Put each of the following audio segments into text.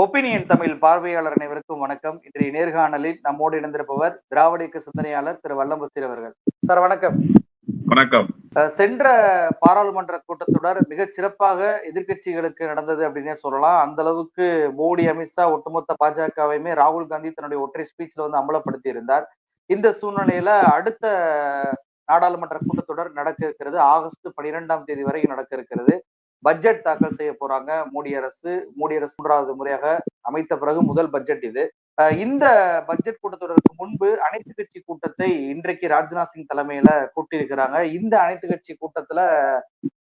Opinion Tamil பார்வையாளர் அனைவருக்கும் வணக்கம். இன்றைய நேர்காணலில் நம்மோடு இணைந்திருப்பவர் திராவிட இயக்க சிந்தனையாளர் திரு வல்லம்பஸ்தீர் அவர்கள். சார் வணக்கம். வணக்கம். சென்ற பாராளுமன்ற கூட்டத்தொடர் மிக சிறப்பாக எதிர்க்கட்சிகளுக்கு நடந்தது அப்படின்னே சொல்லலாம். அந்த அளவுக்கு மோடி அமித்ஷா ஒட்டுமொத்த பாஜகவையுமே ராகுல் காந்தி தன்னுடைய ஒற்றை ஸ்பீச்ல வந்து அமலப்படுத்தி இருந்தார். இந்த சூழ்நிலையில அடுத்த நாடாளுமன்ற கூட்டத்தொடர் நடக்க இருக்கிறது. ஆகஸ்ட் பனிரெண்டாம் தேதி வரை நடக்க இருக்கிறது. பட்ஜெட் தாக்கல் செய்ய போறாங்க. மோடி அரசு மோடி அரசு மூன்றாவது முறையாக அமைத்த பிறகு முதல் பட்ஜெட் இது. அஹ் இந்த பட்ஜெட் கூட்டத்தொடருக்கு முன்பு அனைத்து கட்சி கூட்டத்தை இன்றைக்கு ராஜ்நாத் சிங் தலைமையில கூட்டியிருக்கிறாங்க. இந்த அனைத்து கட்சி கூட்டத்துல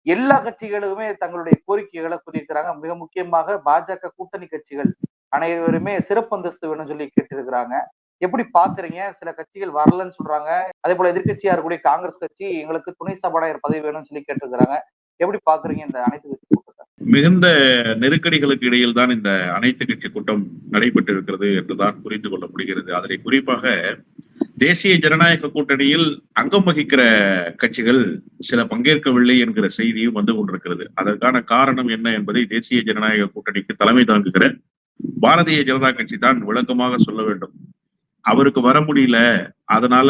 எல்லா கட்சிகளுமே தங்களுடைய கோரிக்கைகளை கூறியிருக்கிறாங்க. மிக முக்கியமாக பாஜக கூட்டணி கட்சிகள் அனைவருமே சிறப்பு அந்தஸ்து வேணும்னு சொல்லி கேட்டிருக்கிறாங்க. எப்படி பாக்குறீங்க? சில கட்சிகள் வரலன்னு சொல்றாங்க. அதே போல எதிர்கட்சியா இருக்கக்கூடிய காங்கிரஸ் கட்சி எங்களுக்கு துணை சபாநாயகர் பதவி வேணும்னு சொல்லி கேட்டிருக்கிறாங்க. எப்படி பாக்குறீங்க இந்த அனைத்து கட்சி கூட்டத்தை? மிகுந்த நெருக்கடிகளுக்கு இடையில் தான் இந்த அனைத்து கட்சி கூட்டம் நடைபெற்றிருக்கிறது என்றுதான் புரிந்து கொள்ள முடிகிறது. அதில் குறிப்பாக தேசிய ஜனநாயக கூட்டணியில் அங்கம் வகிக்கிற கட்சிகள் சில பங்கேற்கவில்லை என்கிற செய்தியும் வந்து கொண்டிருக்கிறது. அதற்கான காரணம் என்ன என்பதை தேசிய ஜனநாயக கூட்டணிக்கு தலைமை தாங்குகிற பாரதிய ஜனதா கட்சி தான் விளக்கமாக சொல்ல வேண்டும். அவருக்கு வர முடியல. அதனால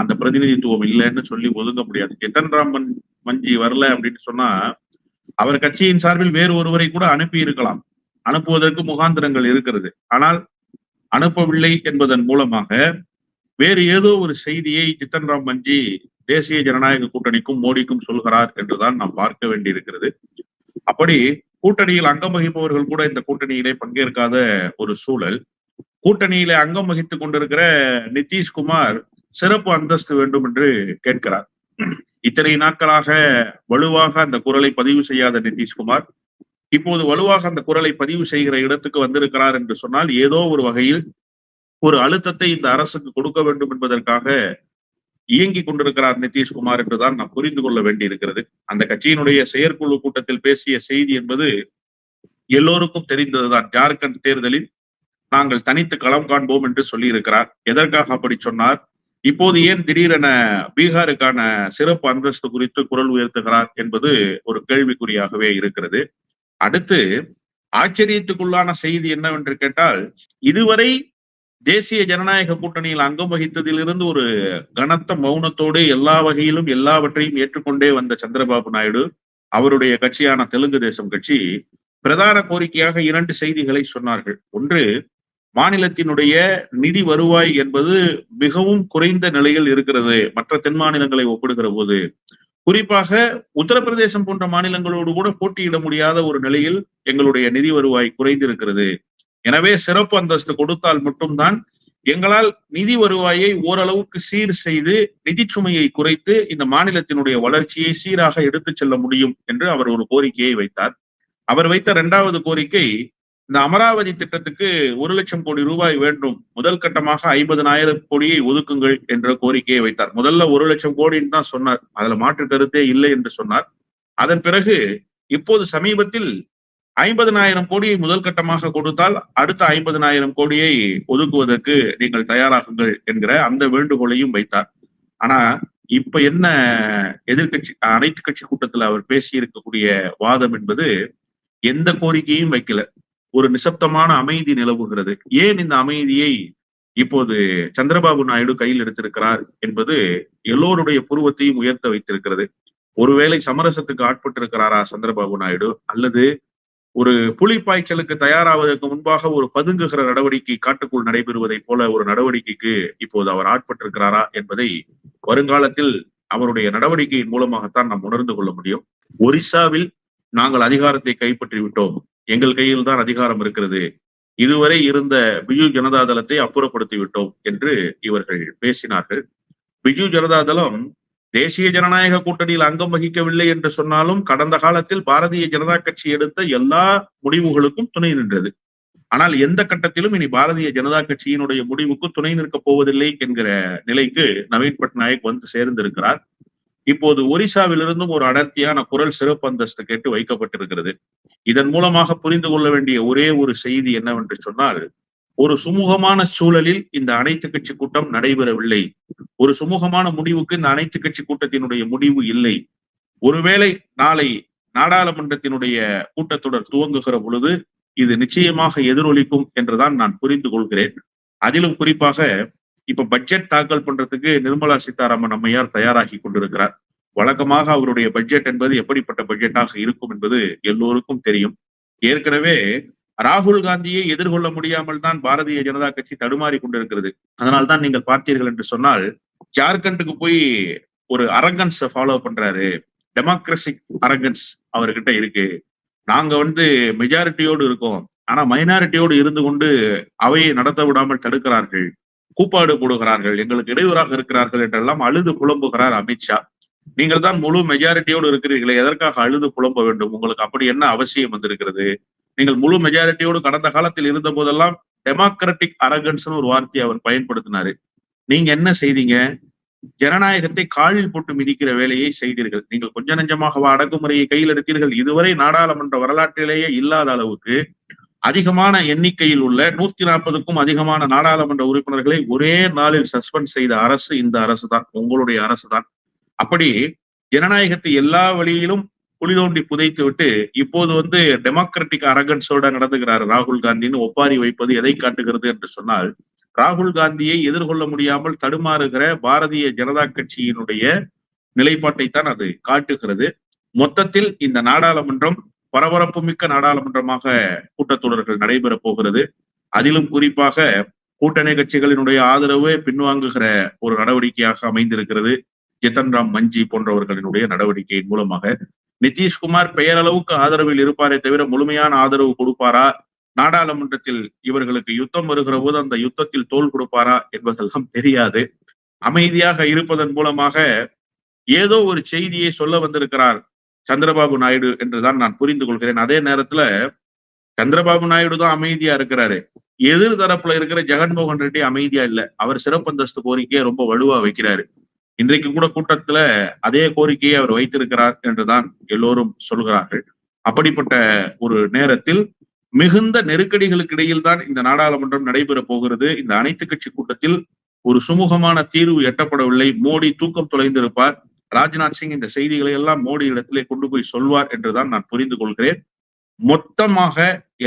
அந்த பிரதிநிதித்துவம் இல்லைன்னு சொல்லி ஒதுங்க முடியாது. ஜித்தன் ராம் மஞ்சி வரல அப்படின்னு சொன்னா அவர் கட்சியின் சார்பில் வேறு ஒருவரை கூட அனுப்பி இருக்கலாம் அனுப்புவதற்கு முகாந்திரங்கள் இருக்கிறது. ஆனால் அனுப்பவில்லை என்பதன் மூலமாக வேறு ஏதோ ஒரு செய்தியை ஜித்தன் ராம் மஞ்சி தேசிய ஜனநாயக கூட்டணிக்கும் மோடிக்கும் சொல்கிறார் என்றுதான் நாம் பார்க்க வேண்டியிருக்கிறது. அப்படி கூட்டணியில் அங்கம் வகிப்பவர்கள் கூட இந்த கூட்டணியிலே பங்கேற்காத ஒரு சூழல். கூட்டணியிலே அங்கம் வகித்துக் கொண்டிருக்கிற நிதிஷ்குமார் சிறப்பு அந்தஸ்து வேண்டும் என்று கேட்கிறார். இத்தனை நாட்களாக வலுவாக அந்த குரலை பதிவு செய்யாத நிதிஷ்குமார் இப்போது வலுவாக அந்த குரலை பதிவு செய்கிற இடத்துக்கு வந்திருக்கிறார் என்று சொன்னால் ஏதோ ஒரு வகையில் ஒரு அழுத்தத்தை இந்த அரசுக்கு கொடுக்க வேண்டும் என்பதற்காக இயங்கிக் கொண்டிருக்கிறார் நிதிஷ்குமார் என்றுதான் நாம் புரிந்து கொள்ள வேண்டியிருக்கிறது. அந்த கட்சியினுடைய செயற்குழு கூட்டத்தில் பேசிய செய்தி என்பது எல்லோருக்கும் தெரிந்ததுதான். ஜார்க்கண்ட் தேர்தலில் நாங்கள் தனித்து களம் காண்போம் என்று சொல்லியிருக்கிறார். எதற்காக அப்படி சொன்னார்? இப்போது ஏன் திடீரென பீகாருக்கான சிறப்பு அந்தஸ்து குறித்து குரல் உயர்த்துகிறார் என்பது ஒரு கேள்விக்குறியாகவே இருக்கிறது. அடுத்து ஆச்சரியத்துக்குள்ளான செய்தி என்னவென்று கேட்டால் இதுவரை தேசிய ஜனநாயக கூட்டணியில் அங்கம் வகித்ததிலிருந்து ஒரு கனத்த மௌனத்தோடு எல்லா வகையிலும் எல்லாவற்றையும் ஏற்றுக்கொண்டே வந்த சந்திரபாபு நாயுடு அவருடைய கட்சியான தெலுங்கு தேசம் கட்சி பிரதான கோரிக்கையாக இரண்டு செய்திகளை சொன்னார்கள். ஒன்று மாநிலத்தினுடைய நிதி வருவாய் என்பது மிகவும் குறைந்த நிலையில் இருக்கிறது மற்ற தென் மாநிலங்களை ஒப்பிடுகிற போது. குறிப்பாக உத்தரப்பிரதேசம் போன்ற மாநிலங்களோடு கூட போட்டியிட முடியாத ஒரு நிலையில் எங்களுடைய நிதி வருவாய் குறைந்திருக்கிறது. எனவே சிறப்பு அந்தஸ்து கொடுத்தால் மட்டும்தான் எங்களால் நிதி வருவாயை ஓரளவுக்கு சீர் செய்து நிதி சுமையை குறைத்து இந்த மாநிலத்தினுடைய வளர்ச்சியை சீராக எடுத்துச் செல்ல முடியும் என்று அவர் ஒரு கோரிக்கையை வைத்தார். அவர் வைத்த இரண்டாவது கோரிக்கை இந்த அமராவதி திட்டத்துக்கு ஒரு லட்சம் கோடி ரூபாய் வேண்டும். முதல் கட்டமாக ஐம்பதனாயிரம் கோடியை ஒதுக்குங்கள் என்ற கோரிக்கையை வைத்தார். முதல்ல ஒரு லட்சம் கோடின்னு தான் சொன்னார். அதுல மாற்று கருத்தே இல்லை என்று சொன்னார். அதன் பிறகு இப்போது சமீபத்தில் ஐம்பதனாயிரம் கோடியை முதல் கட்டமாக கொடுத்தால் அடுத்த ஐம்பதனாயிரம் கோடியை ஒதுக்குவதற்கு நீங்கள் தயாராகுங்கள் என்கிற அந்த வேண்டுகோளையும் வைத்தார். ஆனா இப்ப என்ன எதிர்கட்சி அனைத்து கட்சி கூட்டத்துல அவர் பேசி இருக்கக்கூடிய வாதம் என்பது எந்த கோரிக்கையும் வைக்கல. ஒரு நிசப்தமான அமைதி நிலவுகிறது. ஏன் இந்த அமைதியை இப்போது சந்திரபாபு நாயுடு கையில் எடுத்திருக்கிறார் என்பது எல்லோருடைய புருவத்தையும் உயர்த்த வைத்திருக்கிறது. ஒருவேளை சமரசத்துக்கு ஆட்பட்டிருக்கிறாரா சந்திரபாபு நாயுடு? அல்லது ஒரு புலி பாய்ச்சலுக்கு தயாராவதற்கு முன்பாக ஒரு பதுங்குகிற நடவடிக்கை காட்டுக்குள் நடைபெறுவதைப் போல ஒரு நடவடிக்கைக்கு இப்போது அவர் ஆட்பட்டிருக்கிறாரா என்பதை வருங்காலத்தில் அவருடைய நடவடிக்கையின் மூலமாகத்தான் நாம் உணர்ந்து கொள்ள முடியும். ஒரிசாவில் நாங்கள் அதிகாரத்தை கைப்பற்றி விட்டோம் எங்கள் கையில் தான் அதிகாரம் இருக்கிறது. இதுவரை இருந்த பிஜு ஜனதா தளத்தை அப்புறப்படுத்தி விட்டோம் என்று இவர்கள் பேசினார்கள். பிஜு ஜனதா தளம் தேசிய ஜனநாயக கூட்டணியில் அங்கம் வகிக்கவில்லை என்று சொன்னாலும் கடந்த காலத்தில் பாரதிய ஜனதா கட்சி எடுத்த எல்லா முடிவுகளுக்கும் துணை நின்றது. ஆனால் எந்த கட்டத்திலும் இனி பாரதிய ஜனதா கட்சியினுடைய முடிவுக்கு துணை நிற்கப் போவதில்லை என்கிற நிலைக்கு நவீன் பட்நாயக் வந்து சேர்ந்திருக்கிறார். இப்போது ஒரிசாவிலிருந்தும் ஒரு அடர்த்தியான குரல் சிறப்பு அந்தஸ்து கேட்டு வைக்கப்பட்டிருக்கிறது. இதன் மூலமாக புரிந்து கொள்ள வேண்டிய ஒரே ஒரு செய்தி என்னவென்று சொன்னால் ஒரு சுமூகமான சூழலில் இந்த அனைத்து கட்சி கூட்டம் நடைபெறவில்லை. ஒரு சுமூகமான முடிவுக்கு இந்த அனைத்து கட்சி கூட்டத்தினுடைய முடிவு இல்லை. ஒருவேளை நாளை நாடாளுமன்றத்தினுடைய கூட்டத்தொடர் துவங்குகிற பொழுது இது நிச்சயமாக எதிரொலிக்கும் என்றுதான் நான் புரிந்து கொள்கிறேன். அதிலும் குறிப்பாக இப்ப பட்ஜெட் தாக்கல் பண்றதுக்கு நிர்மலா சீதாராமன் அம்மையார் தயாராகி கொண்டிருக்கிறார். வழக்கமாக அவருடைய பட்ஜெட் என்பது எப்படிப்பட்ட பட்ஜெட்டாக இருக்கும் என்பது எல்லோருக்கும் தெரியும். ஏற்கனவே ராகுல் காந்தியை எதிர்கொள்ள முடியாமல் தான் பாரதிய ஜனதா கட்சி தடுமாறி கொண்டிருக்கிறது. அதனால்தான் நீங்கள் பார்த்தீர்கள் என்று சொன்னால் ஜார்க்கண்டுக்கு போய் ஒரு அரங்கன்ஸ் ஃபாலோ பண்றாரு. டெமோக்ரசிக் அரகன்ஸ் அவர்கிட்ட இருக்கு. நாங்க வந்து மெஜாரிட்டியோடு இருக்கோம். ஆனா மைனாரிட்டியோடு இருந்து கொண்டு அவையை நடத்த விடாமல் தடுக்கிறார்கள். கூப்பாடு போடுகிறார்கள் எங்களுக்கு இடையூறாக இருக்கிறார்கள் என்றெல்லாம் அழுது புலம்புகிறார் அமித்ஷா நீங்கள் தான் முழு மெஜாரிட்டியோடு இருக்கிறீர்களே எதற்காக அழுது புலம்ப வேண்டும்? உங்களுக்கு அப்படி என்ன அவசியம் வந்திருக்கிறது? நீங்கள் முழு மெஜாரிட்டியோடு கடந்த காலத்தில் இருந்த போதெல்லாம் டெமோக்ராட்டிக் அரகன்ஸ் ஒரு வார்த்தையை அவர் பயன்படுத்தினாரு. நீங்க என்ன செய்தீங்க? ஜனநாயகத்தை காலில் போட்டு மிதிக்கிற வேலையை செய்தீர்கள். நீங்கள் கொஞ்ச நஞ்சமாக அடக்குமுறையை கையில் எடுத்தீர்கள். இதுவரை நாடாளுமன்ற வரலாற்றிலேயே இல்லாத அளவுக்கு அதிகமான எண்ணிக்கையில் உள்ள நூத்தி நாற்பதுக்கும் அதிகமான நாடாளுமன்ற உறுப்பினர்களை ஒரே நாளில் சஸ்பெண்ட் செய்த அரசு இந்த அரசு தான் உங்களுடைய அரசு தான் அப்படி ஜனநாயகத்தை எல்லா வழியிலும் புலி தோண்டி புதைத்து விட்டு இப்போது வந்து டெமோக்ராட்டிக் அரகன்ஸோட நடந்துகிறார் ராகுல் காந்தின்னு ஒப்பாரி வைப்பது எதை காட்டுகிறது என்று சொன்னால் ராகுல் காந்தியை எதிர்கொள்ள முடியாமல் தடுமாறுகிற பாரதிய ஜனதா கட்சியினுடைய நிலைப்பாட்டை தான் அது காட்டுகிறது. மொத்தத்தில் இந்த நாடாளுமன்றம் பரபரப்பு மிக்க நாடாளுமன்றமாக கூட்டத்தொடர்கள் நடைபெற போகிறது. அதிலும் குறிப்பாக கூட்டணி கட்சிகளினுடைய ஆதரவு பின்வாங்குகிற ஒரு நடவடிக்கையாக அமைந்திருக்கிறது. ஜிதன் ராம் மஞ்சி போன்றவர்களினுடைய நடவடிக்கையின் மூலமாக. நிதிஷ்குமார் பெயரளவுக்கு ஆதரவில் இருப்பாரே தவிர முழுமையான ஆதரவு கொடுப்பாரா? நாடாளுமன்றத்தில் இவர்களுக்கு யுத்தம் வருகிற போது அந்த யுத்தத்தில் தோல் கொடுப்பாரா என்பதெல்லாம் தெரியாது. அமைதியாக இருப்பதன் மூலமாக ஏதோ ஒரு செய்தியை சொல்ல வந்திருக்கிறார். சந்திரபாபு நாயுடு என்றுதான் நான் புரிந்து கொள்கிறேன். அதே நேரத்துல சந்திரபாபு நாயுடு தான் அமைதியா இருக்கிறாரு. எதிர் தரப்புல இருக்கிற ஜெகன்மோகன் ரெட்டி அமைதியா இல்ல. அவர் சிறப்பு அந்தஸ்து கோரிக்கையை ரொம்ப வலுவா வைக்கிறாரு. இன்றைக்கு கூட கூட்டத்துல அதே கோரிக்கையை அவர் வைத்திருக்கிறார் என்றுதான் எல்லோரும் சொல்கிறார்கள். அப்படிப்பட்ட ஒரு நேரத்தில் மிகுந்த நெருக்கடிகளுக்கு இடையில் தான் இந்த நாடாளுமன்றம் நடைபெற போகிறது. இந்த அனைத்து கட்சி கூட்டத்தில் ஒரு சுமூகமான தீர்வு எட்டப்படவில்லை. மோடி தூக்கம் தொலைந்திருப்பார். ராஜ்நாத் சிங் இந்த செய்திகளை எல்லாம் மோடி இடத்திலே கொண்டு போய் சொல்வார் என்றுதான் நான் புரிந்து கொள்கிறேன். மொத்தமாக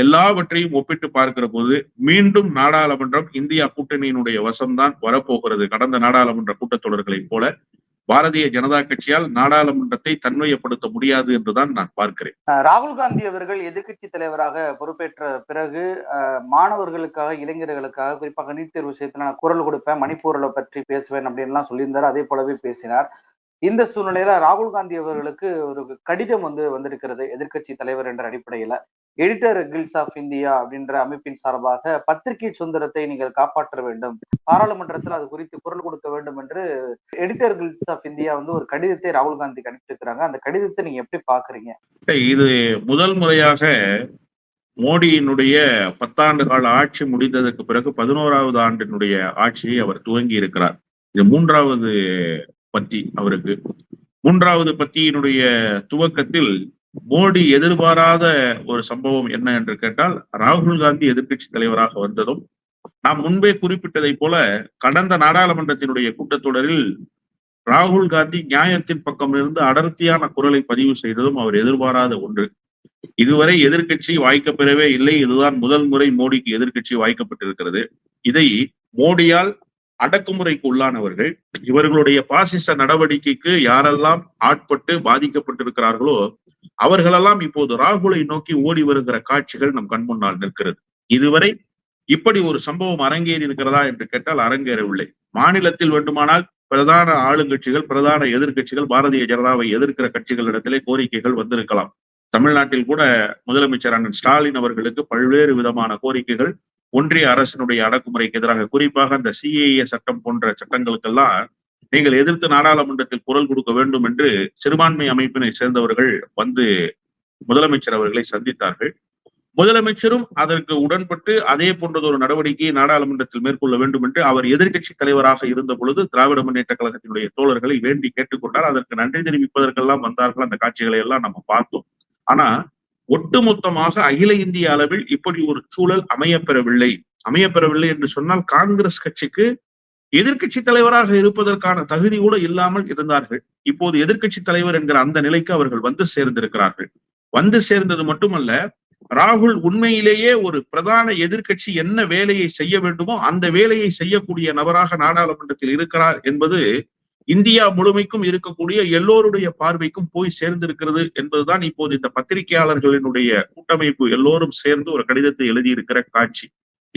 எல்லாவற்றையும் ஒப்பிட்டு பார்க்கிற போது மீண்டும் நாடாளுமன்றம் இந்தியா கூட்டணியினுடைய வசம்தான் வரப்போகிறது. கடந்த நாடாளுமன்ற கூட்டத்தொடர்களைப் போல பாரதிய ஜனதா கட்சியால் நாடாளுமன்றத்தை தன்மையப்படுத்த முடியாது என்றுதான் நான் பார்க்கிறேன். ராகுல் காந்தி அவர்கள் எதிர்கட்சி தலைவராக பொறுப்பேற்ற பிறகு மாணவர்களுக்காக இளைஞர்களுக்காக குறிப்பாக நீட் தேர்வு விஷயத்துல நான் குரல் கொடுப்பேன் மணிப்பூரில் பற்றி பேசுவேன் அப்படின்லாம் சொல்லியிருந்தார். அதே போலவே பேசினார். இந்த சூழ்நிலையில ராகுல் காந்தி அவர்களுக்கு ஒரு கடிதம் வந்து வந்திருக்கிறது எதிர்கட்சி தலைவர் என்ற அடிப்படையில. எடிட்டர் கில்ஸ் ஆஃப் இந்தியா அப்படின்ற அமைப்பின் சார்பாக பத்திரிகை சுதந்திரத்தை நீங்கள் காப்பாற்ற வேண்டும். பாராளுமன்றத்தில் அது குறித்து குரல் கொடுக்க வேண்டும் என்று எடிட்டர் கில்ஸ் ஆஃப் இந்தியா வந்து ஒரு கடிதத்தை ராகுல் காந்தி அனுப்பிச்சிருக்கிறாங்க அந்த கடிதத்தை நீங்க எப்படி பாக்குறீங்க இது முதல் முறையாக மோடியினுடைய பத்தாண்டு கால ஆட்சி முடிந்ததற்கு பிறகு பதினோராவது ஆண்டினுடைய ஆட்சியை அவர் துவங்கி இருக்கிறார் இது மூன்றாவது பத்தி அவருக்கு. மூன்றாவது பத்தியினுடைய துவக்கத்தில் மோடி எதிர்பாராத ஒரு சம்பவம் என்ன என்று கேட்டால் ராகுல் காந்தி எதிர்கட்சி தலைவராக வந்ததும் நாம் முன்பே குறிப்பிட்டதை போல கடந்த நாடாளுமன்றத்தினுடைய கூட்டத்தொடரில் ராகுல் காந்தி நியாயத்தின் பக்கம் இருந்து அடர்த்தியான குரலை பதிவு செய்ததும் அவர் எதிர்பாராத ஒன்று. இதுவரை எதிர்கட்சி வாய்க்கப்பெறவே இல்லை. இதுதான் முதல் முறை மோடிக்கு எதிர்கட்சி வாய்க்கப்பட்டிருக்கிறது. இதை மோடியால் அடக்குமுறைக்கு உள்ளானவர்கள் இவர்களுடைய பாசிச நடவடிக்கைக்கு யாரெல்லாம் ஆட்பட்டு பாதிக்கப்பட்டிருக்கிறார்களோ அவர்களெல்லாம் இப்போது ராகுலை நோக்கி ஓடி வருகிற காட்சிகள் நம் கண் முன்னால் நிற்கிறது. இதுவரை இப்படி ஒரு சம்பவம் அரங்கேறி இருக்கிறதா என்று கேட்டால் அரங்கேறவில்லை. மாநிலத்தில் வேண்டுமானால் பிரதான ஆளுங்கட்சிகள் பிரதான எதிர்கட்சிகள் பாரதிய ஜனதாவை எதிர்க்கிற கட்சிகளிடத்திலே கோரிக்கைகள் வந்திருக்கலாம். தமிழ்நாட்டில் கூட முதலமைச்சர் அண்ணன் ஸ்டாலின் அவர்களுக்கு பல்வேறு விதமான கோரிக்கைகள் ஒன்றிய அரசினுடைய அடக்குமுறைக்கு எதிராக குறிப்பாக அந்த சிஏஏ சட்டம் போன்ற சட்டங்களுக்கெல்லாம் நீங்கள் எதிர்த்து நாடாளுமன்றத்தில் குரல் கொடுக்க வேண்டும் என்று சிறுபான்மை அமைப்பினை சேர்ந்தவர்கள் வந்து முதலமைச்சர் அவர்களை சந்தித்தார்கள். முதலமைச்சரும் அதற்கு உடன்பட்டு அதே போன்றது ஒரு நடவடிக்கையை நாடாளுமன்றத்தில் மேற்கொள்ள வேண்டும் என்று அவர் எதிர்கட்சி தலைவராக இருந்த பொழுது திராவிட முன்னேற்ற கழகத்தினுடைய தோழர்களை வேண்டி கேட்டுக்கொண்டார் அதற்கு நன்றி தெரிவிப்பதற்கெல்லாம் வந்தார்கள். அந்த காட்சிகளை எல்லாம் நம்ம பார்த்தோம். ஆனா ஒட்டுமொத்தமாக அகில இந்திய அளவில் இப்படி ஒரு சூழல் அமையப்பெறவில்லை. அமையப்பெறவில்லை என்று சொன்னால் காங்கிரஸ் கட்சிக்கு எதிர்கட்சி தலைவராக இருப்பதற்கான தகுதி கூட இல்லாமல் இருந்தார்கள். இப்போது எதிர்கட்சி தலைவர் என்கிற அந்த நிலைக்கு அவர்கள் வந்து சேர்ந்திருக்கிறார்கள். வந்து சேர்ந்தது மட்டுமல்ல ராகுல் உண்மையிலேயே ஒரு பிரதான எதிர்க்கட்சி என்ன வேலையை செய்ய வேண்டுமோ அந்த வேலையை செய்யக்கூடிய நபராக நாடாளுமன்றத்தில் இருக்கிறார் என்பது இந்தியா முழுமைக்கும் இருக்கக்கூடிய எல்லோருடைய பார்வைக்கும் போய் சேர்ந்திருக்கிறது என்பதுதான் இப்போது இந்த பத்திரிகையாளர்களினுடைய கூட்டமைப்பு எல்லோரும் சேர்ந்து ஒரு கடிதத்தை எழுதியிருக்கிற காட்சி.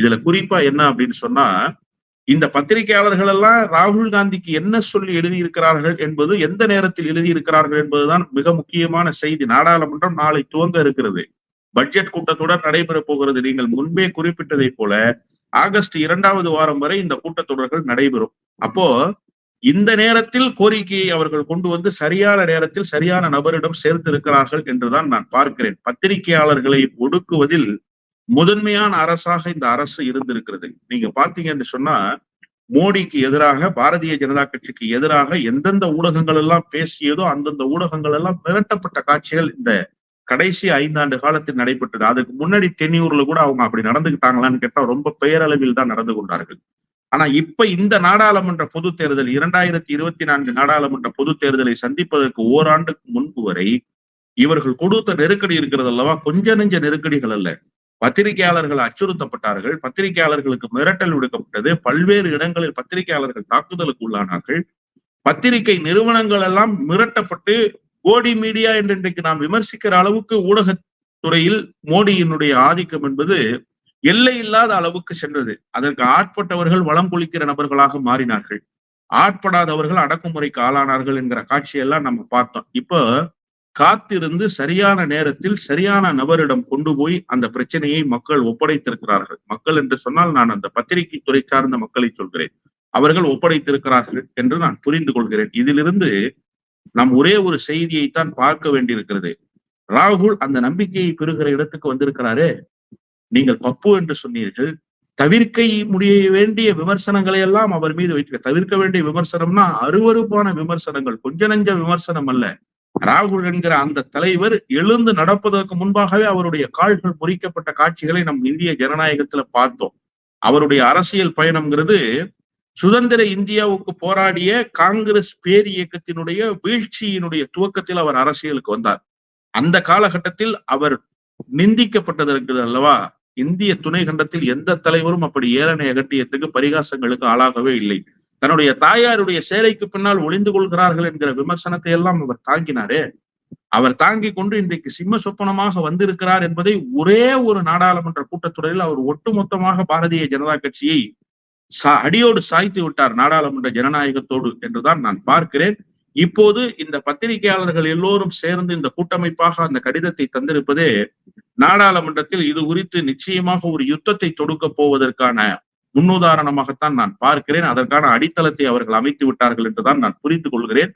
இதுல குறிப்பா என்ன அப்படின்னு சொன்னா இந்த பத்திரிகையாளர்கள் எல்லாம் ராகுல் காந்திக்கு என்ன சொல்லி எழுதியிருக்கிறார்கள் என்பது எந்த நேரத்தில் எழுதியிருக்கிறார்கள் என்பதுதான் மிக முக்கியமான செய்தி. நாடாளுமன்றம் நாளை துவங்க இருக்கிறது. பட்ஜெட் கூட்டத்தொடர் நடைபெற போகிறது. நீங்கள் முன்பே குறிப்பிட்டதை போல ஆகஸ்ட் இரண்டாவது வாரம் வரை இந்த கூட்டத்தொடர்கள் நடைபெறும். அப்போ இந்த நேரத்தில் கோரிக்கையை அவர்கள் கொண்டு வந்து சரியான நேரத்தில் சரியான நபரிடம் சேர்த்திருக்கிறார்கள் என்றுதான் நான் பார்க்கிறேன். பத்திரிகையாளர்களை ஒடுக்குவதில் முதன்மையான அரசாக இந்த அரசு இருந்திருக்கிறது. நீங்க பாத்தீங்கன்னு சொன்னா மோடிக்கு எதிராக பாரதிய ஜனதா கட்சிக்கு எதிராக எந்தெந்த ஊடகங்கள் எல்லாம் பேசியதோ அந்தந்த ஊடகங்கள் எல்லாம் மிரட்டப்பட்ட காட்சிகள் இந்த கடைசி ஐந்தாண்டு காலத்தில் நடைபெற்றது. அதுக்கு முன்னாடி டென்யூர்ல கூட அவங்க அப்படி நடந்துகிட்டாங்களான்னு கேட்டா ரொம்ப பெயரளவில் தான் நடந்து கொண்டார்கள். ஆனா இப்ப இந்த நாடாளுமன்ற பொது தேர்தல் இரண்டாயிரத்தி இருபத்தி நான்கு நாடாளுமன்ற பொது தேர்தலை சந்திப்பதற்கு ஓராண்டுக்கு முன்பு வரை இவர்கள் கொடுத்த நெருக்கடி இருக்கிறது அல்லவா? கொஞ்ச நெஞ்ச நெருக்கடிகள் அல்ல. பத்திரிகையாளர்கள் அச்சுறுத்தப்பட்டார்கள். பத்திரிகையாளர்களுக்கு மிரட்டல் விடுக்கப்பட்டது. பல்வேறு இடங்களில் பத்திரிகையாளர்கள் தாக்குதலுக்கு உள்ளானார்கள். பத்திரிகை நிறுவனங்கள் எல்லாம் மிரட்டப்பட்டு கோடி மீடியா என்று இன்றைக்கு நாம் விமர்சிக்கிற அளவுக்கு ஊடகத்துறையில் மோடியினுடைய ஆதிக்கம் என்பது எல்லை இல்லாத அளவுக்கு சென்றது. அதற்கு ஆட்பட்டவர்கள் வளம் கொளிக்கிற நபர்களாக மாறினார்கள். ஆட்படாதவர்கள் அடக்குமுறைக்கு ஆளானார்கள் என்கிற காட்சியெல்லாம் நம்ம பார்த்தோம். இப்போ காத்திருந்து சரியான நேரத்தில் சரியான நபரிடம் கொண்டு போய் அந்த பிரச்சனையை மக்கள் ஒப்படைத்திருக்கிறார்கள். மக்கள் என்று சொன்னால் நான் அந்த பத்திரிகை துறை சார்ந்த மக்களை சொல்கிறேன். அவர்கள் ஒப்படைத்திருக்கிறார்கள் என்று நான் புரிந்து கொள்கிறேன். இதிலிருந்து நாம் ஒரே ஒரு செய்தியைத்தான் பார்க்க வேண்டியிருக்கிறது. ராகுல் அந்த நம்பிக்கையை பெறுகிற இடத்துக்கு வந்திருக்கிறாரே. நீங்கள் பப்பு என்று சொன்னீர்கள் தவிர்க்க முடிய வேண்டிய விமர்சனங்களை எல்லாம் அவர் மீது வைக்க தவிர்க்க வேண்டிய விமர்சனம்னா அருவறுப்பான விமர்சனங்கள் கொஞ்ச நஞ்ச விமர்சனம் அல்ல. ராகுல் என்கிற அந்த தலைவர் எழுந்து நடப்பதற்கு முன்பாகவே அவருடைய கால்கள் முறிக்கப்பட்ட காட்சிகளை நம் இந்திய ஜனநாயகத்துல பார்த்தோம். அவருடைய அரசியல் பயணம்ங்கிறது சுதந்திர இந்தியாவுக்கு போராடிய காங்கிரஸ் பேர் இயக்கத்தினுடைய வீழ்ச்சியினுடைய துவக்கத்தில் அவர் அரசியலுக்கு வந்தார். அந்த காலகட்டத்தில் அவர் நிந்திக்கப்பட்டதற்கு அல்லவா? இந்திய துணை கண்டத்தில் எந்த தலைவரும் அப்படி ஏளனை அகட்டியத்துக்கு பரிகாசங்களுக்கு ஆளாகவே இல்லை. தன்னுடைய தாயாருடைய சேலைக்கு பின்னால் ஒளிந்து கொள்கிறார்கள் என்கிற விமர்சனத்தை எல்லாம் அவர் தாங்கினாரே. அவர் தாங்கி கொண்டு இன்றைக்கு சிம்ம சொப்பனமாக வந்திருக்கிறார் என்பதை ஒரே ஒரு நாடாளுமன்ற கூட்டத்தொடரில் அவர் ஒட்டுமொத்தமாக பாரதிய ஜனதா கட்சியை சா அடியோடு சாய்த்து விட்டார் நாடாளுமன்ற ஜனநாயகத்தோடு என்றுதான் நான் பார்க்கிறேன். இப்போது இந்த பத்திரிகையாளர்கள் எல்லோரும் சேர்ந்து இந்த கூட்டமைப்பாக அந்த கடிதத்தை தந்திருப்பதே நாடாளுமன்றத்தில் இது குறித்து நிச்சயமாக ஒரு யுத்தத்தை தொடுக்க போவதற்கான முன்னுதாரணமாகத்தான் நான் பார்க்கிறேன். அதற்கான அடித்தளத்தை அவர்கள் அமைத்து விட்டார்கள் என்றுதான் நான் புரிந்து கொள்கிறேன்.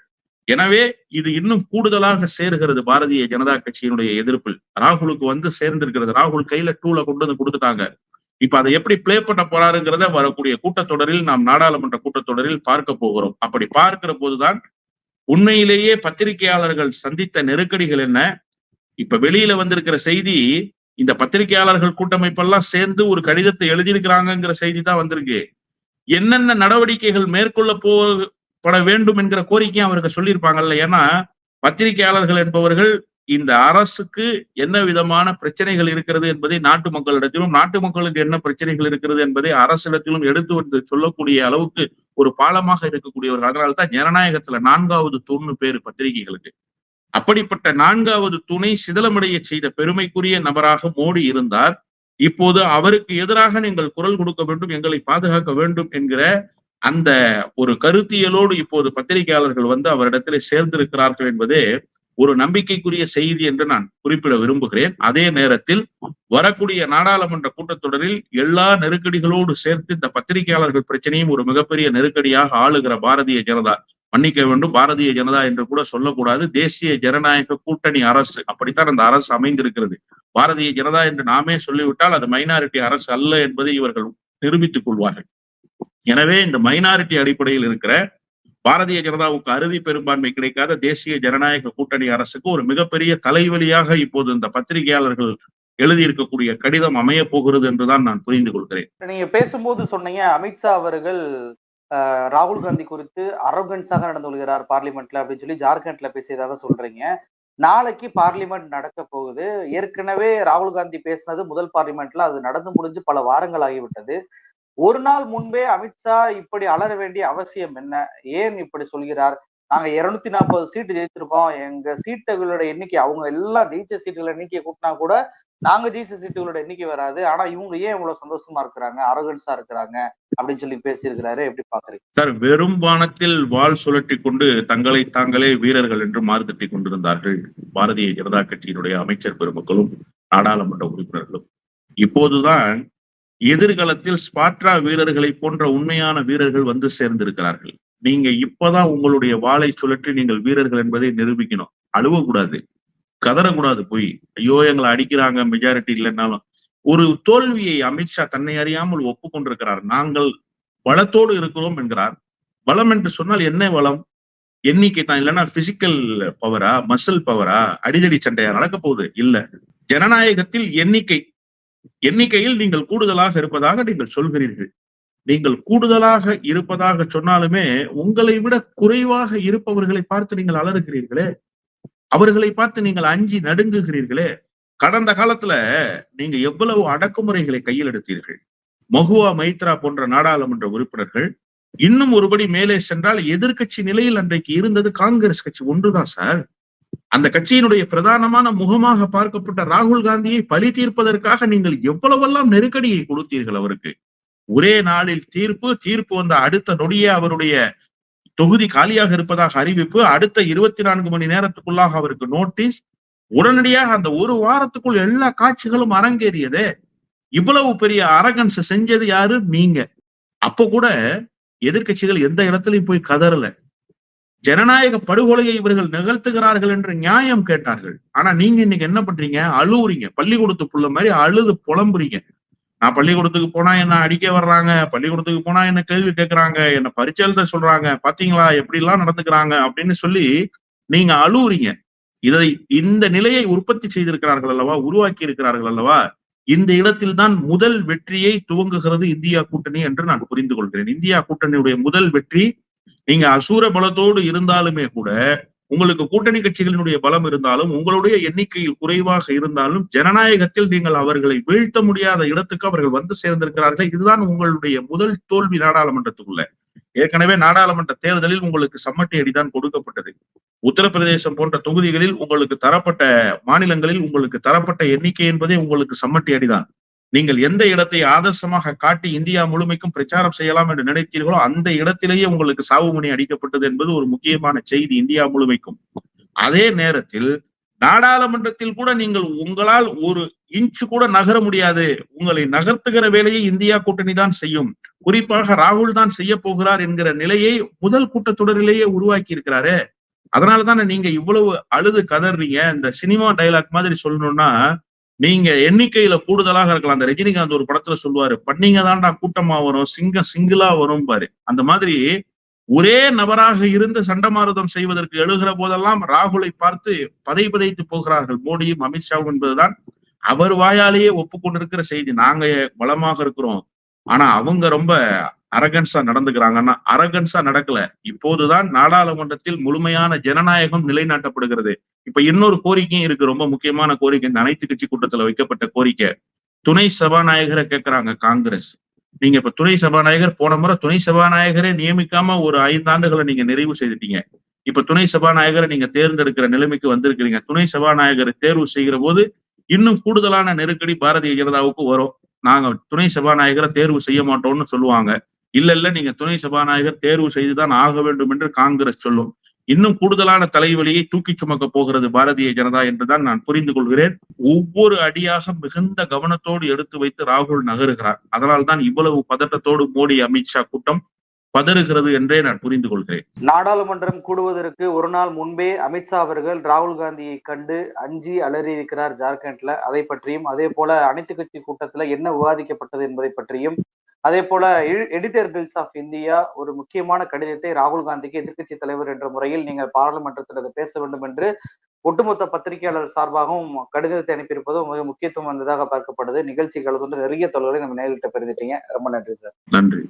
எனவே இது இன்னும் கூடுதலாக சேருகிறது பாரதிய ஜனதா கட்சியினுடைய எதிர்ப்பில். ராகுலுக்கு வந்து சேர்ந்திருக்கிறது. ராகுல் கையில டூல கொண்டு வந்து கொடுத்துட்டாங்க. இப்ப அதை எப்படி பிளே பண்ண போறாருங்கிறத வரக்கூடிய கூட்டத்தொடரில் நாம் நாடாளுமன்ற கூட்டத்தொடரில் பார்க்க போகிறோம். அப்படி பார்க்கிற போதுதான் உண்மையிலேயே பத்திரிகையாளர்கள் சந்தித்த நெருக்கடிகள் என்ன? இப்ப வெளியில வந்திருக்கிற செய்தி இந்த பத்திரிகையாளர்கள் கூட்டமைப்பெல்லாம் சேர்ந்து ஒரு கடிதத்தை எழுதியிருக்கிறாங்கிற செய்தி தான் வந்திருக்கு. என்னென்ன நடவடிக்கைகள் மேற்கொள்ள போகப்பட வேண்டும் என்கிற கோரிக்கையும் அவர்கள் சொல்லியிருப்பாங்கல்ல. ஏன்னா பத்திரிகையாளர்கள் என்பவர்கள் இந்த அரசுக்கு என்ன விதமான பிரச்சனைகள் இருக்கிறது என்பதை நாட்டு மக்களிடத்திலும் நாட்டு மக்களுக்கு என்ன பிரச்சனைகள் இருக்கிறது என்பதை அரசிடத்திலும் எடுத்து வந்து சொல்லக்கூடிய அளவுக்கு ஒரு பாலமாக இருக்கக்கூடியவர்கள் அதனால்தான் ஜனநாயகத்துல நான்காவது தூண்னு பேரு பத்திரிகைகளுக்கு. அப்படிப்பட்ட நான்காவது துணை சிதலமடைய செய்த பெருமைக்குரிய நபராக மோடி இருந்தார். இப்போது அவருக்கு எதிராக நீங்கள் குரல் கொடுக்க வேண்டும் எங்களை பாதுகாக்க வேண்டும் என்கிற அந்த ஒரு கருத்தியலோடு இப்போது பத்திரிகையாளர்கள் வந்து அவரிடத்திலே சேர்ந்திருக்கிறார்கள் என்பது ஒரு நம்பிக்கைக்குரிய செய்தி என்று நான் குறிப்பிட விரும்புகிறேன். அதே நேரத்தில் வரக்கூடிய நாடாளுமன்ற கூட்டத்தொடரில் எல்லா நெருக்கடிகளோடு சேர்த்து இந்த பத்திரிகையாளர்கள் பிரச்சனையும் ஒரு மிகப்பெரிய நெருக்கடியாக ஆளுகிற பாரதிய ஜனதா மன்னிக்க வேண்டும் பாரதிய ஜனதா என்று கூட சொல்லக்கூடாது. தேசிய ஜனநாயக கூட்டணி அரசு அப்படித்தான் அந்த அரசு அமைந்திருக்கிறது. பாரதிய ஜனதா என்று நாமே சொல்லிவிட்டால் அது மைனாரிட்டி அரசு அல்ல என்பதை இவர்கள் நிரூபித்துக் கொள்வார்கள். எனவே இந்த மைனாரிட்டி அடிப்படையில் இருக்கிற பாரதிய ஜனதாவுக்கு அறுதி பெரும்பான்மை கிடைக்காத தேசிய ஜனநாயக கூட்டணி அரசுக்கு ஒரு மிகப்பெரிய தலைவலியாக இப்போது இந்த பத்திரிகையாளர்கள் எழுதியிருக்கக்கூடிய கடிதம் அமைய போகிறது என்றுதான் நான் புரிந்து கொள்கிறேன். நீங்க பேசும்போது சொன்னீங்க அமித்ஷா அவர்கள் ராகுல் காந்தி குறித்து அரகன்ஸாக நடந்து கொள்கிறார் பார்லிமெண்ட்ல அப்படின்னு சொல்லி ஜார்க்கண்ட்ல பேசியதாக சொல்றீங்க. நாளைக்கு பார்லிமெண்ட் நடக்க போகுது. ஏற்கனவே ராகுல் காந்தி பேசினது முதல் பார்லிமெண்ட்ல அது நடந்து முடிஞ்சு பல வாரங்கள் ஆகிவிட்டது. ஒரு நாள் முன்பே அமித்ஷா இப்படி அலற வேண்டிய அவசியம் என்ன? ஏன் இப்படி சொல்கிறார்? நாங்க இருநூத்தி நாற்பது சீட்டு ஜெயிச்சிருக்கோம். எங்க சீட்டுகளோட எண்ணிக்கை அவங்க எல்லாம் ஜெயிச்ச சீட்டுகளோட எண்ணிக்கையை கூட்டினா கூட நாங்க ஜெயிச்ச சீட்டுகளோட எண்ணிக்கை வராது. ஆனா இவங்க ஏன் இவ்வளவு சந்தோஷமா இருக்கிறாங்க? அரகன்ஸா இருக்கிறாங்க? அப்படின்னு சொல்லி பேசியிருக்கிறாரு. எப்படி பாக்குறீங்க சார் வெறும் வானத்தில் வாள் சுழட்டி கொண்டு தங்களை தாங்களே வீரர்கள் என்று மாறுதட்டி கொண்டிருந்தார்கள் பாரதிய ஜனதா கட்சியினுடைய அமைச்சர் பெருமக்களும் நாடாளுமன்ற உறுப்பினர்களும். இப்போதுதான் எதிர்காலத்தில் ஸ்பாட்ரா வீரர்களை போன்ற உண்மையான வீரர்கள் வந்து சேர்ந்திருக்கிறார்கள். நீங்க இப்பதான் உங்களுடைய வாளை சுழற்றி நீங்கள் வீரர்கள் என்பதை நிரூபிக்கணும். அழுவக்கூடாது. கதறக்கூடாது போய். ஐயோ எங்களை அடிக்கிறாங்க மெஜாரிட்டி இல்லைன்னாலும். ஒரு தோல்வியை அமித்ஷா தன்னை அறியாமல் ஒப்புக்கொண்டிருக்கிறார். நாங்கள் பலத்தோடு இருக்கிறோம் என்கிறார். பலம் என்று சொன்னால் என்ன பலம்? எண்ணிக்கை தான். இல்லைன்னா பிசிக்கல் பவரா மசில் பவரா அடிதடி சண்டையா நடக்க போகுது? இல்ல. ஜனநாயகத்தில் எண்ணிக்கை எண்ணிக்கையில் நீங்கள் கூடுதலாக இருப்பதாக நீங்கள் சொல்கிறீர்கள். நீங்கள் கூடுதலாக இருப்பதாக சொன்னாலுமே உங்களை விட குறைவாக இருப்பவர்களை பார்த்து நீங்கள் அலறுகிறீர்களே? அவர்களை பார்த்து நீங்கள் அஞ்சி நடுங்குகிறீர்களே? கடந்த காலத்துல நீங்க எவ்வளவு அடக்குமுறைகளை கையில் எடுத்தீர்கள்? மகுவா மைத்ரா போன்ற நாடாளுமன்ற உறுப்பினர்கள் இன்னும் ஒருபடி மேலே சென்றால் எதிர்க்கட்சி நிலையில் அன்றைக்கு இருந்தது காங்கிரஸ் கட்சி. ஒன்றுதான் சார். அந்த கட்சியினுடைய பிரதானமான முகமாக பார்க்கப்பட்ட ராகுல் காந்தியை பழி தீர்ப்பதற்காக நீங்கள் எவ்வளவெல்லாம் நெருக்கடியை கொடுத்தீர்கள் அவருக்கு? ஒரே நாளில் தீர்ப்பு தீர்ப்பு வந்த அடுத்த நொடியே அவருடைய தொகுதி காலியாக இருப்பதாக அறிவிப்பு அடுத்த இருபத்தி நான்கு மணி நேரத்துக்குள்ளாக அவருக்கு நோட்டீஸ் உடனடியாக அந்த ஒரு வாரத்துக்குள் எல்லா காட்சிகளும் அரங்கேறியதே. இவ்வளவு பெரிய அரகன்ஸ் செஞ்சது யாரு? நீங்க. அப்ப கூட எதிர்க்கட்சிகள் எந்த இடத்துலயும் போய் கதறல. ஜனநாயக படுகொலையை இவர்கள் நிகழ்த்துகிறார்கள் என்று நியாயம் கேட்டார்கள். ஆனா நீங்க இன்னைக்கு என்ன பண்றீங்க? அழுவுறீங்க. பள்ளிக்கூடத்து புள்ள மாதிரி அழுது புலம்புறீங்க. நான் பள்ளிக்கூடத்துக்கு போனா என்ன அடிக்க வர்றாங்க? பள்ளிக்கூடத்துக்கு போனா என்ன கேள்வி கேட்கறாங்க என்ன பரிச்சை எழுத சொல்றாங்க? பாத்தீங்களா? எப்படி எல்லாம் நடந்துக்கிறாங்க? அப்படின்னு சொல்லி நீங்க அழுவுறீங்க. இதை இந்த நிலையை உற்பத்தி செய்திருக்கிறார்கள் அல்லவா? உருவாக்கி இருக்கிறார்கள் அல்லவா? இந்த இடத்தில் தான் முதல் வெற்றியை துவங்குகிறது இந்தியா கூட்டணி என்று நான் புரிந்து கொள்கிறேன். இந்தியா கூட்டணியுடைய முதல் வெற்றி நீங்க அசூர பலத்தோடு இருந்தாலுமே கூட உங்களுக்கு கூட்டணி கட்சிகளினுடைய பலம் இருந்தாலும் உங்களுடைய எண்ணிக்கையில் குறைவாக இருந்தாலும் ஜனநாயகத்தில் நீங்கள் அவர்களை வீழ்த்த முடியாத இடத்துக்கு அவர்கள் வந்து சேர்ந்திருக்கிறார்கள். இதுதான் உங்களுடைய முதல் தோல்வி நாடாளுமன்றத்துக்குள்ள. ஏற்கனவே நாடாளுமன்ற தேர்தலில் உங்களுக்கு சம்மட்டி அடிதான் கொடுக்கப்பட்டது. உத்தரப்பிரதேசம் போன்ற தொகுதிகளில் உங்களுக்கு தரப்பட்ட மாநிலங்களில் உங்களுக்கு தரப்பட்ட எண்ணிக்கை என்பதே உங்களுக்கு சம்மட்டி அடிதான். நீங்கள் எந்த இடத்தை ஆதர்சமாக காட்டி இந்தியா முழுமைக்கும் பிரச்சாரம் செய்யலாம் என்று நினைக்கிறீர்களோ அந்த இடத்திலேயே உங்களுக்கு சாவுமணி அடிக்கப்பட்டது என்பது ஒரு முக்கியமான செய்தி இந்தியா முழுமைக்கும். அதே நேரத்தில் நாடாளுமன்றத்தில் கூட நீங்கள் உங்களால் ஒரு இன்ச்சு கூட நகர முடியாது. உங்களை நகர்த்துகிற வேலையை இந்தியா கூட்டணி தான் செய்யும். குறிப்பாக ராகுல் தான் செய்ய போகிறார் என்கிற நிலையை முதல் கூட்டத்தொடரிலேயே உருவாக்கி இருக்கிறாரு அதனாலதானே நீங்க இவ்வளவு அழுது கதறீங்க. இந்த சினிமா டைலாக் மாதிரி சொல்லணும்னா நீங்க எண்ணிக்கையில கூடுதலாக இருக்கலாம். அந்த ரஜினிகாந்த் ஒரு படத்துல சொல்லுவாரு பண்ணீங்க தான்டா கூட்டமா வரும் சிங்கம் சிங்கிளா வரும் பாரு அந்த மாதிரி ஒரே நபராக இருந்து சண்டமாருதம் செய்வதற்கு எழுகிற போதெல்லாம் ராகுலை பார்த்து பதை பதைத்து போகிறார்கள். மோடியும் அமித்ஷாவும் என்பதுதான் அவர் வாயாலேயே ஒப்புக்கொண்டிருக்கிற செய்தி. நாங்க பலமாக இருக்கிறோம். ஆனா அவங்க ரொம்ப அரகன்ஸா நடந்துக்கிறாங்கன்னா அரகன்ஸா நடக்கல. இப்போதுதான் நாடாளுமன்றத்தில் முழுமையான ஜனநாயகம் நிலைநாட்டப்படுகிறது. இப்ப இன்னொரு கோரிக்கையும் இருக்கு. ரொம்ப முக்கியமான கோரிக்கை. இந்த அனைத்து கட்சி கூட்டத்துல வைக்கப்பட்ட கோரிக்கை. துணை சபாநாயகரை கேட்கிறாங்க காங்கிரஸ். நீங்க இப்ப துணை சபாநாயகர் போன முறை துணை சபாநாயகரே நியமிக்காம ஒரு ஐந்தாண்டுகளை நீங்க நிறைவு செய்துட்டீங்க. இப்ப துணை சபாநாயகரை நீங்க தேர்ந்தெடுக்கிற நிலைமைக்கு வந்திருக்கிறீங்க. துணை சபாநாயகரை தேர்வு செய்கிற போது இன்னும் கூடுதலான நெருக்கடி பாரதிய ஜனதாவுக்கு வரும். நாங்க துணை சபாநாயகரை தேர்வு செய்ய மாட்டோம்னு சொல்லுவாங்க. இல்ல இல்ல நீங்க துணை சபாநாயகர் தேர்வு செய்துதான் ஆக வேண்டும் என்று காங்கிரஸ் சொல்லும். இன்னும் கூடுதலான தலைவலியை தூக்கி சுமக்க போகிறது பாரதிய ஜனதா என்றுதான் நான் புரிந்து கொள்கிறேன். ஒவ்வொரு அடியாக மிகுந்த கவனத்தோடு எடுத்து வைத்து ராகுல் நகருகிறார். அதனால் தான் இவ்வளவு பதட்டத்தோடு மோடி அமித்ஷா கூட்டம் பதறுகிறது என்றே நான் புரிந்து கொள்கிறேன். நாடாளுமன்றம் கூடுவதற்கு ஒரு நாள் முன்பே அமித்ஷா அவர்கள் ராகுல் காந்தியை கண்டு அஞ்சி அலறி இருக்கிறார் ஜார்க்கண்ட்ல. அதை பற்றியும் அதே போல அனைத்து கட்சி கூட்டத்துல என்ன விவாதிக்கப்பட்டது என்பதை பற்றியும் அதே போல எடிட்டர் பில்ஸ் ஆஃப் இந்தியா ஒரு முக்கியமான கடிதத்தை ராகுல் காந்திக்கு எதிர்க்கட்சி தலைவர் என்ற முறையில் நீங்கள் பாராளுமன்றத்தில் அதை பேச வேண்டும் என்று ஒட்டுமொத்த பத்திரிகையாளர் சார்பாகவும் கடிதத்தை அனுப்பியிருப்பதும் மிக முக்கியத்துவம் வந்ததாக பார்க்கப்படுது. நிகழ்ச்சி கலந்து நிறைய தொழில்களை நம்ம நேரிட்ட பெருந்துட்டீங்க ரொம்ப நன்றி சார் நன்றி.